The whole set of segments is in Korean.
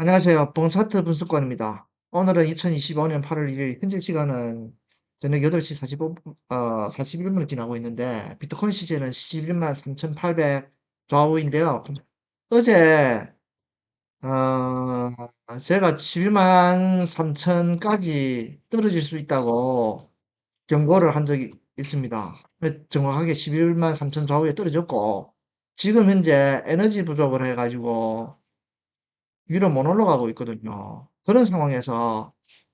안녕하세요. 봉차트 분석관입니다. 오늘은 2025년 8월 1일, 현재 시간은 저녁 8시 45, 어, 41분을 지나고 있는데, 비트코인 시세는 11만 3,800 좌우인데요. 어제, 어, 제가 11만 3천까지 떨어질 수 있다고 경고를 한 적이 있습니다. 정확하게 11만 3천 좌우에 떨어졌고, 지금 현재 에너지 부족을 해가지고, 위로 못 올라가고 있거든요. 그런 상황에서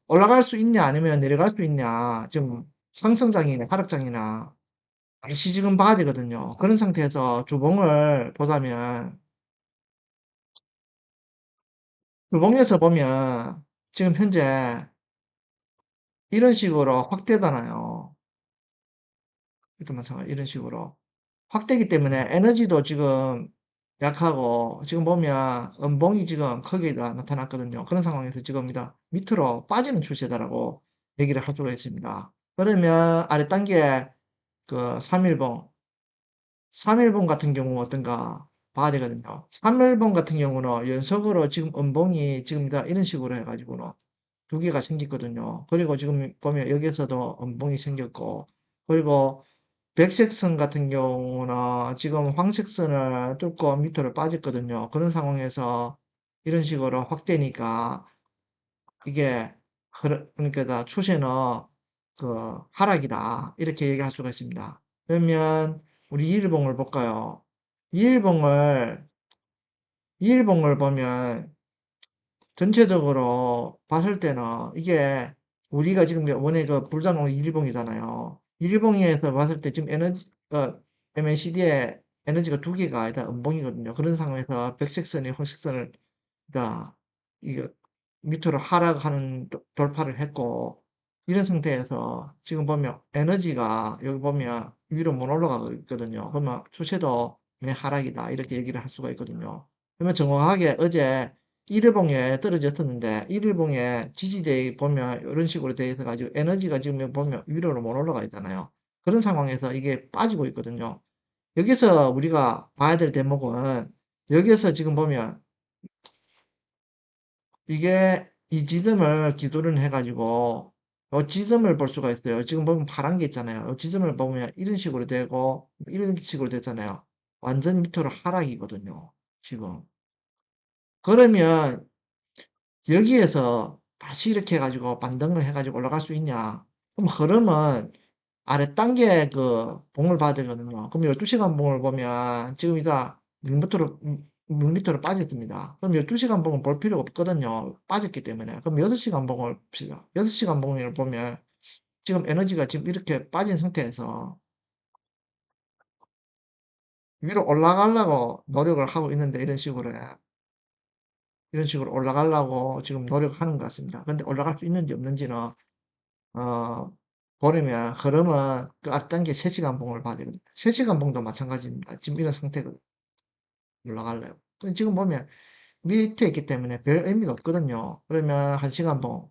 올라갈 수 있냐 아니면 내려갈 수 있냐 좀 상승장이나 하락장이나 다시 지금 봐야 되거든요. 그런 상태에서 주봉을 보자면 주봉에서 보면 지금 현재 이런 식으로 확대잖아요. 이렇게 마찬가지 이런 식으로 확대기 때문에 에너지도 지금 약하고 지금 보면 음봉이 지금 거기에다 나타났거든요. 그런 상황에서 지금 이다 밑으로 빠지는 추세다라고 얘기를 할 수가 있습니다. 그러면 아래 단계 그 3일봉 3일봉 같은 경우 어떤가 봐야 되거든요. 3일봉 같은 경우는 연속으로 지금 음봉이 지금 다 이런 식으로 해가지고는 두 개가 생겼거든요. 그리고 지금 보면 여기서도 음봉이 생겼고 그리고 백색선 같은 경우는 지금 황색선을 뚫고 밑으로 빠졌거든요. 그런 상황에서 이런 식으로 확대니까 이게 그러니까 다 추세는 그 하락이다 이렇게 얘기할 수가 있습니다. 그러면 우리 이일봉을 볼까요? 이일봉을 이일봉을 보면 전체적으로 봤을 때는 이게 우리가 지금 원래 그 불장로 일봉이잖아요. 일봉에서 봤을 때 지금 에너지, 어, MACD에 에너지가 두 개가 일단 음봉이거든요. 그런 상황에서 백색선이 hor색선을, 그러니까 이게 밑으로 하락하는 돌파를 했고, 이런 상태에서 지금 보면 에너지가 여기 보면 위로 못 올라가고 있거든요. 그러면 추세도 매 하락이다. 이렇게 얘기를 할 수가 있거든요. 그러면 정확하게 어제 일일봉에 떨어졌었는데 일일봉에 지지대에 보면 이런 식으로 되어 있어 가지고 에너지가 지금 보면 위로로 못 올라가 있잖아요. 그런 상황에서 이게 빠지고 있거든요. 여기서 우리가 봐야 될 대목은 여기서 지금 보면 이게 이 지점을 기도를 해가지고 이 지점을 볼 수가 있어요. 지금 보면 파란 게 있잖아요. 이 지점을 보면 이런 식으로 되고 이런 식으로 됐잖아요. 완전 밑으로 하락이거든요. 지금. 그러면 여기에서 다시 이렇게 해가지고 반등을 해가지고 올라갈 수 있냐? 그럼 흐름은 아래 단계 그 봉을 봐야 되거든요. 그럼 12시간 봉을 보면 지금 이다 밑으로 밑으로 빠졌습니다. 그럼 12시간 봉을 볼 필요가 없거든요. 빠졌기 때문에. 그럼 6시간 봉을 봅시다. 6시간 봉을 보면 지금 에너지가 지금 이렇게 빠진 상태에서 위로 올라가려고 노력을 하고 있는데 이런 식으로 이런 식으로 올라가려고 지금 노력하는 것 같습니다. 근데 올라갈 수 있는지 없는지는 어 보려면 흐름은 그 앞단계 3시간 봉을 봐야 되거든요. 3시간 봉도 마찬가지입니다. 지금 이런 상태거든요. 올라갈래요. 지금 보면 밑에 있기 때문에 별 의미가 없거든요. 그러면 1시간 봉.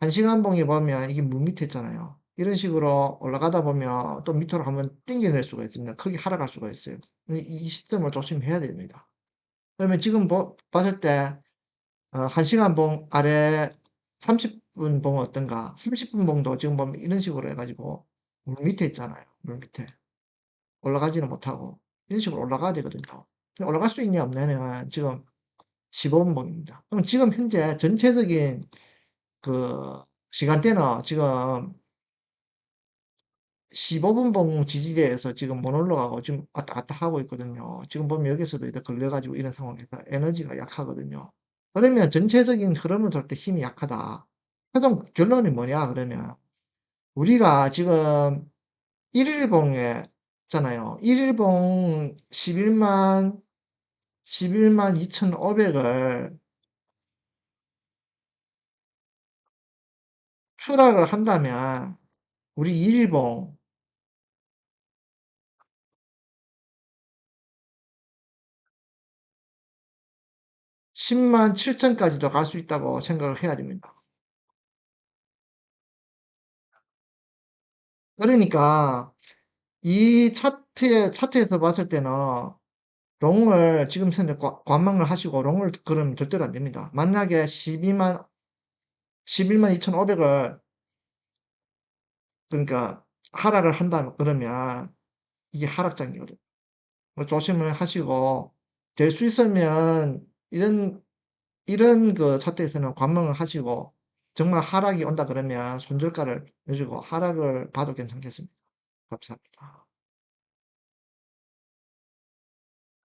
1시간 봉이 보면 이게 물 밑에 있잖아요. 이런 식으로 올라가다 보면 또 밑으로 한번 땡겨낼 수가 있습니다. 크게 하락할 수가 있어요. 이, 이 시스템을 조심해야 됩니다. 그러면 지금 보, 봤을 때 어, 1시간 봉 아래 30분 봉 어떤가? 30분 봉도 지금 보면 이런 식으로 해가지고 물 밑에 있잖아요. 물 밑에. 올라가지는 못하고 이런 식으로 올라가야 되거든요. 올라갈 수 있냐 없냐는 지금 15분 봉입니다. 그럼 지금 현재 전체적인 그 시간대는 지금 15분 봉 지지대에서 지금 못 올라가고 지금 왔다 갔다 하고 있거든요. 지금 보면 여기서도 이렇게 걸려가지고 이런 상황에서 에너지가 약하거든요. 그러면 전체적인 흐름을 돌 때 힘이 약하다. 최종 결론이 뭐냐 그러면 우리가 지금 1일봉에 있잖아요. 1일봉 11만 11만 2,500을 추락을 한다면 우리 1일봉 10만 7천까지도 갈 수 있다고 생각을 해야 됩니다. 그러니까 이 차트에 차트에서 봤을 때는 롱을 지금 현재 과 관망을 하시고 롱을 그러면 절대로 안 됩니다. 만약에 120,000 112,500을 그러니까 하락을 한다 그러면 이게 하락장이거든요. 어 조심을 하시고 될 수 있으면 이런 이런 그 차트에서는 관망을 하시고 정말 하락이 온다 그러면 손절가를 넣으시고 하락을 봐도 괜찮겠습니다. 감사합니다.